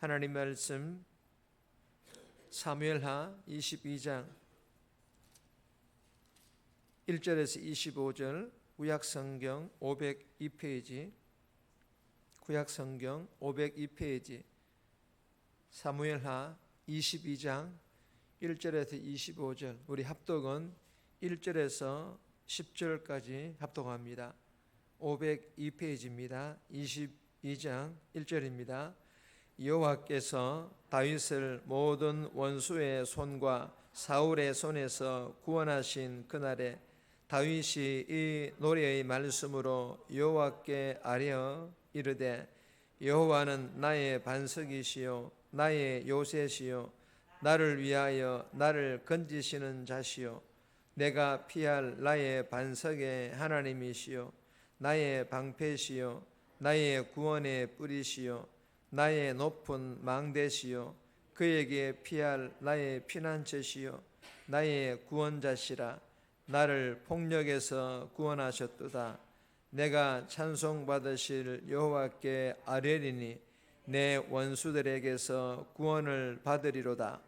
하나님 말씀 사무엘하 22장 1절에서 25절 구약 성경 502페이지 구약 성경 502페이지 사무엘하 22장 1절에서 25절 우리 합독은 1절에서 10절까지 합독합니다. 502페이지입니다. 22장 1절입니다. 여호와께서 다윗을 모든 원수의 손과 사울의 손에서 구원하신 그날에 다윗이 이 노래의 말씀으로 여호와께 아뢰어 이르되 여호와는 나의 반석이시요 나의 요새시요 나를 위하여 나를 건지시는 자시요 내가 피할 나의 반석의 하나님이시요 나의 방패시요 나의 구원의 뿌리시요 나의 높은 망대시요 그에게 피할 나의 피난처시요 나의 구원자시라. 나를 폭력에서 구원하셨도다. 내가 찬송 받으실 여호와께 아뢰리니 내 원수들에게서 구원을 받으리로다.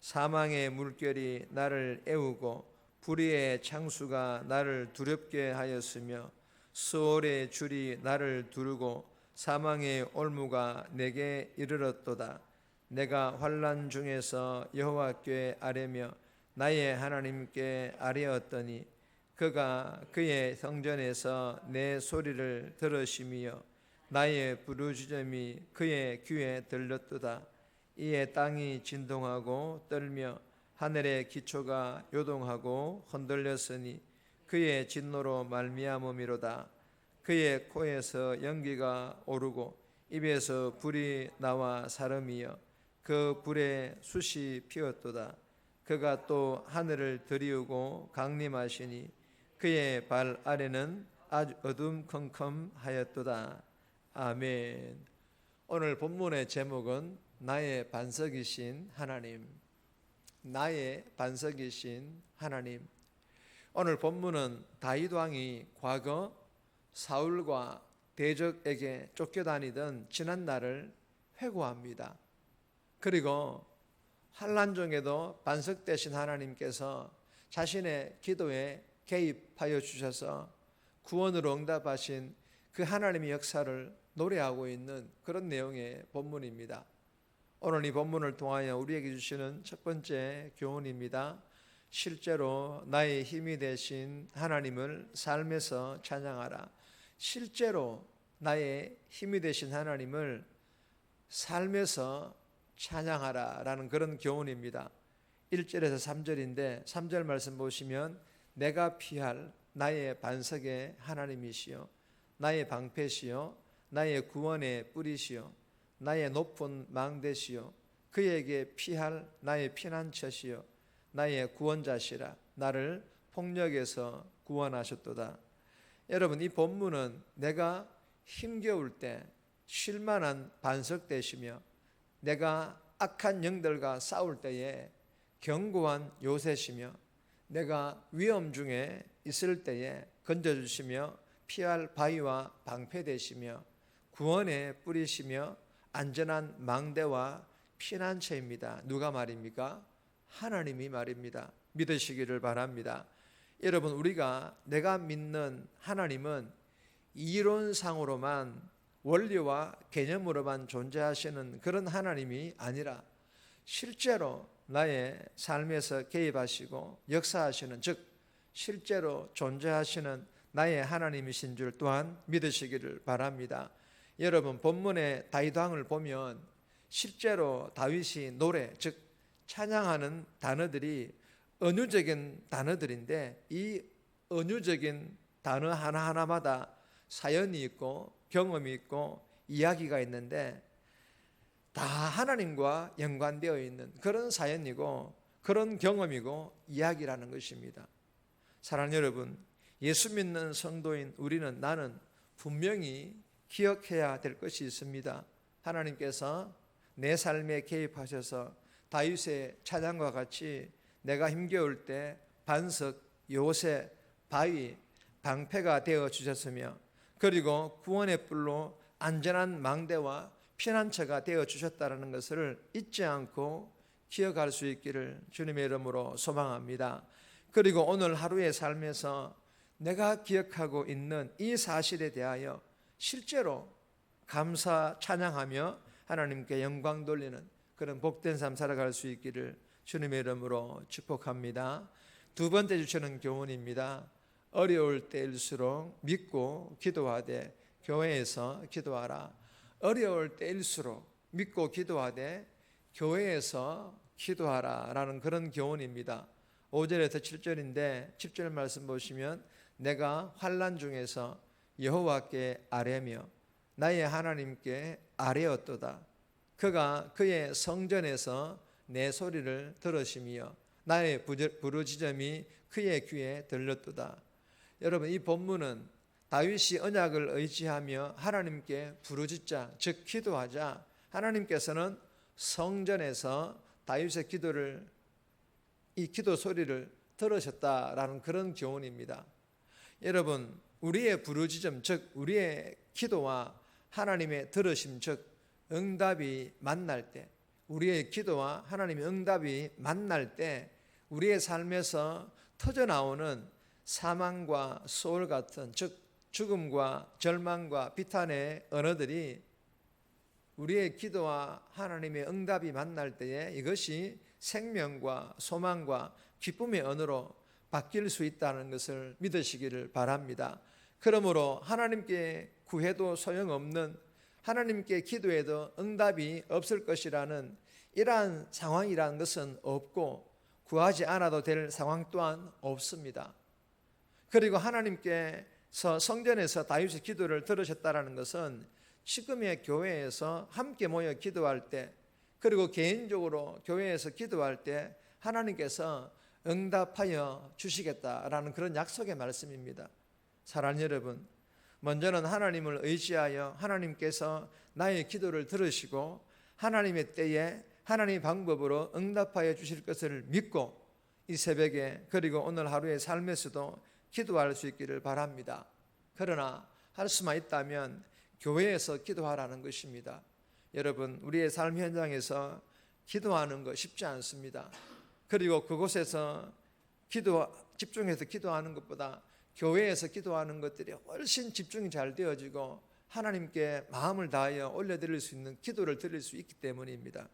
사망의 물결이 나를 애우고 불의의 창수가 나를 두렵게 하였으며 수월의 줄이 나를 두르고 사망의 올무가 내게 이르렀도다. 내가 환란 중에서 여호와께 아뢰며 나의 하나님께 아뢰었더니 그가 그의 성전에서 내 소리를 들으시며 나의 부르짖음이 그의 귀에 들렸도다. 이에 땅이 진동하고 떨며 하늘의 기초가 요동하고 흔들렸으니 그의 진노로 말미암음이로다. 그의 코에서 연기가 오르고 입에서 불이 나와 사름이여 그 불에 숯이 피었도다. 그가 또 하늘을 들이우고 강림하시니 그의 발 아래는 아주 어둠컴컴하였도다. 아멘. 오늘 본문의 제목은 나의 반석이신 하나님. 나의 반석이신 하나님. 오늘 본문은 다윗 왕이 과거 사울과 대적에게 쫓겨다니던 지난 날을 회고합니다. 그리고 환란 중에도 반석 되신 하나님께서 자신의 기도에 개입하여 주셔서 구원으로 응답하신 그 하나님의 역사를 노래하고 있는 그런 내용의 본문입니다. 오늘 이 본문을 통하여 우리에게 주시는 첫 번째 교훈입니다. 실제로 나의 힘이 되신 하나님을 삶에서 찬양하라. 실제로 나의 힘이 되신 하나님을 삶에서 찬양하라라는 그런 교훈입니다. 1절에서 3절인데 3절 말씀 보시면 내가 피할 나의 반석의 하나님이시요 나의 방패시요 나의 구원의 뿌리시요 나의 높은 망대시요 그에게 피할 나의 피난처시요 나의 구원자시라 나를 폭력에서 구원하셨도다. 여러분 이 본문은 내가 힘겨울 때 쉴만한 반석 되시며 내가 악한 영들과 싸울 때에 견고한 요새시며 내가 위험 중에 있을 때에 건져주시며 피할 바위와 방패 되시며 구원의 뿌리시며 안전한 망대와 피난처입니다. 누가 말입니까? 하나님이 말입니다. 믿으시기를 바랍니다. 여러분 우리가 내가 믿는 하나님은 이론상으로만 원리와 개념으로만 존재하시는 그런 하나님이 아니라 실제로 나의 삶에서 개입하시고 역사하시는 즉 실제로 존재하시는 나의 하나님이신 줄 또한 믿으시기를 바랍니다. 여러분 본문의 다윗 왕을 보면 실제로 다윗이 노래 즉 찬양하는 단어들이 은유적인 단어들인데 이 은유적인 단어 하나하나마다 사연이 있고 경험이 있고 이야기가 있는데 다 하나님과 연관되어 있는 그런 사연이고 그런 경험이고 이야기라는 것입니다. 사랑하는 여러분, 예수 믿는 성도인 우리는 나는 분명히 기억해야 될 것이 있습니다. 하나님께서 내 삶에 개입하셔서 다윗의 찬양과 같이 내가 힘겨울 때 반석, 요새, 바위, 방패가 되어 주셨으며 그리고 구원의 뿔로 안전한 망대와 피난처가 되어 주셨다는 것을 잊지 않고 기억할 수 있기를 주님의 이름으로 소망합니다. 그리고 오늘 하루의 삶에서 내가 기억하고 있는 이 사실에 대하여 실제로 감사 찬양하며 하나님께 영광 돌리는 그런 복된 삶 살아갈 수 있기를 주님의 이름으로 축복합니다. 두 번째 주시는 교훈입니다. 어려울 때일수록 믿고 기도하되 교회에서 기도하라. 어려울 때일수록 믿고 기도하되 교회에서 기도하라 라는 그런 교훈입니다. 5절에서 7절인데 10절 말씀 보시면 내가 환난 중에서 여호와께 아뢰며 나의 하나님께 아뢰었도다. 그가 그의 성전에서 내 소리를 들으시며 나의 부르짖음이 그의 귀에 들렸도다. 여러분 이 본문은 다윗이 언약을 의지하며 하나님께 부르짖자 즉 기도하자 하나님께서는 성전에서 다윗의 기도를 이 기도 소리를 들으셨다라는 그런 교훈입니다. 여러분 우리의 부르짖음 즉 우리의 기도와 하나님의 들으심 즉 응답이 만날 때 우리의 기도와 하나님의 응답이 만날 때 우리의 삶에서 터져 나오는 사망과 소울 같은 즉 죽음과 절망과 비탄의 언어들이 우리의 기도와 하나님의 응답이 만날 때에 이것이 생명과 소망과 기쁨의 언어로 바뀔 수 있다는 것을 믿으시기를 바랍니다. 그러므로 하나님께 구해도 소용없는 하나님께 기도해도 응답이 없을 것이라는 이러한 상황이라는 것은 없고 구하지 않아도 될 상황 또한 없습니다. 그리고 하나님께서 성전에서 다윗의 기도를 들으셨다라는 것은 지금의 교회에서 함께 모여 기도할 때 그리고 개인적으로 교회에서 기도할 때 하나님께서 응답하여 주시겠다라는 그런 약속의 말씀입니다. 사랑하는 여러분, 먼저는 하나님을 의지하여 하나님께서 나의 기도를 들으시고 하나님의 때에 하나님의 방법으로 응답하여 주실 것을 믿고 이 새벽에 그리고 오늘 하루의 삶에서도 기도할 수 있기를 바랍니다. 그러나 할 수만 있다면 교회에서 기도하라는 것입니다. 여러분, 우리의 삶 현장에서 기도하는 거 쉽지 않습니다. 그리고 그곳에서 기도 집중해서 기도하는 것보다 교회에서 기도하는 것들이 훨씬 집중이 잘 되어지고 하나님께 마음을 다하여 올려드릴 수 있는 기도를 드릴 수 있기 때문입니다.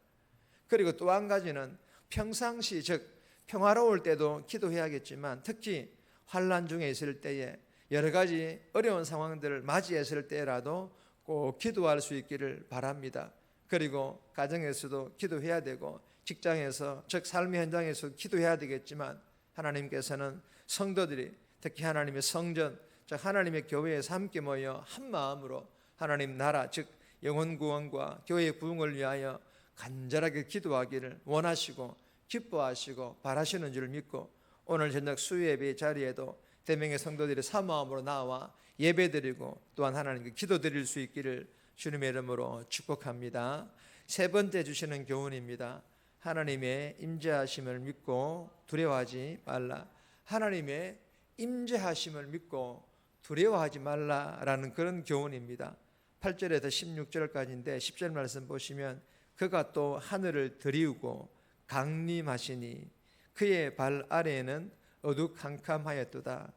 그리고 또 한 가지는 평상시 즉 평화로울 때도 기도해야겠지만 특히 환란 중에 있을 때에 여러 가지 어려운 상황들을 맞이했을 때라도 꼭 기도할 수 있기를 바랍니다. 그리고 가정에서도 기도해야 되고 직장에서 즉 삶의 현장에서 기도해야 되겠지만 하나님께서는 성도들이 특히 하나님의 성전, 즉 하나님의 교회에서 함께 모여 한 마음으로 하나님 나라, 즉 영혼 구원과 교회 부흥을 위하여 간절하게 기도하기를 원하시고 기뻐하시고 바라시는 줄 믿고 오늘 저녁 수요예배 자리에도 대명의 성도들이 사모함으로 나와 예배드리고 또한 하나님께 기도드릴 수 있기를 주님의 이름으로 축복합니다. 세 번째 주시는 교훈입니다. 하나님의 임재하심을 믿고 두려워하지 말라. 하나님의 임재하심을 믿고 두려워하지 말라라는 그런 교훈입니다. 8절에서 16절까지인데 10절 말씀 보시면 그가 또 하늘을 들이우고 강림하시니 그의 발 아래에는 어둑캄캄하였도다.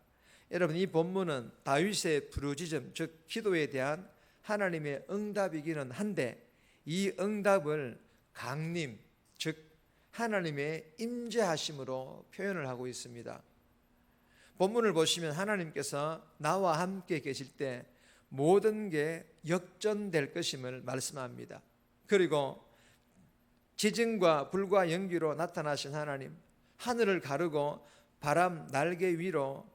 여러분 이 본문은 다윗의 부르짖음 즉 기도에 대한 하나님의 응답이기는 한데 이 응답을 강림 즉 하나님의 임재하심으로 표현을 하고 있습니다. 본문을 보시면 하나님께서 나와 함께 계실 때 모든 게 역전될 것임을 말씀합니다. 그리고 지진과 불과 연기로 나타나신 하나님, 하늘을 가르고 바람 날개 위로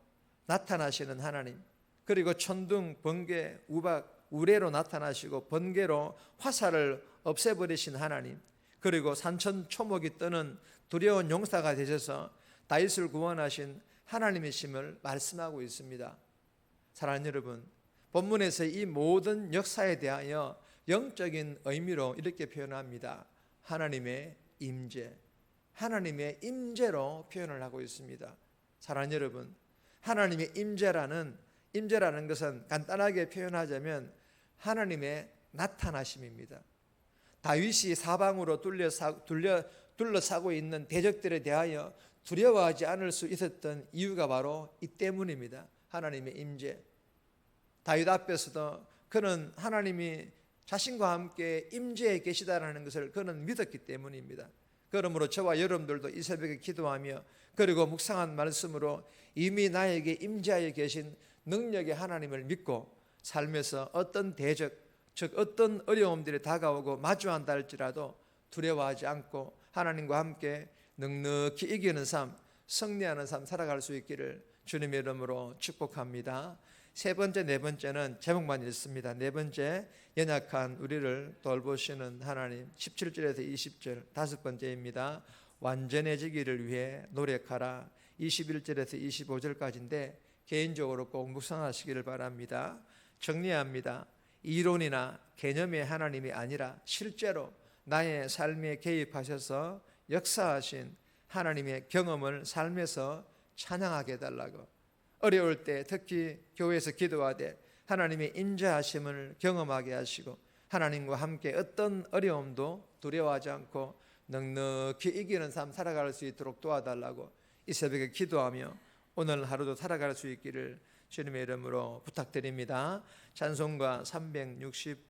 나타나시는 하나님, 그리고 천둥, 번개, 우박, 우레로 나타나시고 번개로 화살을 없애버리신 하나님, 그리고 산천 초목이 뜨는 두려운 용사가 되셔서 다윗을 구원하신 하나님의 심을 말씀하고 있습니다. 사랑하는 여러분, 본문에서 이 모든 역사에 대하여 영적인 의미로 이렇게 표현합니다. 하나님의 임재, 하나님의 임재로 표현을 하고 있습니다. 사랑하는 여러분, 하나님의 임재라는 임재라는 것은 간단하게 표현하자면 하나님의 나타나심입니다. 다윗이 사방으로 둘러싸, 둘러, 둘러싸고 있는 대적들에 대하여 두려워하지 않을 수 있었던 이유가 바로 이 때문입니다. 하나님의 임재. 다윗 앞에서도 그는 하나님이 자신과 함께 임재에 계시다라는 것을 그는 믿었기 때문입니다. 그러므로 저와 여러분들도 이 새벽에 기도하며 그리고 묵상한 말씀으로 이미 나에게 임재하여 계신 능력의 하나님을 믿고 삶에서 어떤 대적 즉 어떤 어려움들이 다가오고 마주한다 할지라도 두려워하지 않고 하나님과 함께 넉넉히 이기는 삶, 승리하는 삶 살아갈 수 있기를 주님의 이름으로 축복합니다. 세 번째, 네 번째는 제목만 읽습니다. 네 번째, 연약한 우리를 돌보시는 하나님. 17절에서 20절, 다섯 번째입니다. 완전해지기를 위해 노력하라. 21절에서 25절까지인데 개인적으로 꼭 묵상하시기를 바랍니다. 정리합니다. 이론이나 개념의 하나님이 아니라 실제로 나의 삶에 개입하셔서 역사하신 하나님의 경험을 삶에서 찬양하게 해달라고 어려울 때 특히 교회에서 기도하되 하나님의 인자하심을 경험하게 하시고 하나님과 함께 어떤 어려움도 두려워하지 않고 넉넉히 이기는 삶 살아갈 수 있도록 도와달라고 이 새벽에 기도하며 오늘 하루도 살아갈 수 있기를 주님의 이름으로 부탁드립니다. 찬송가 360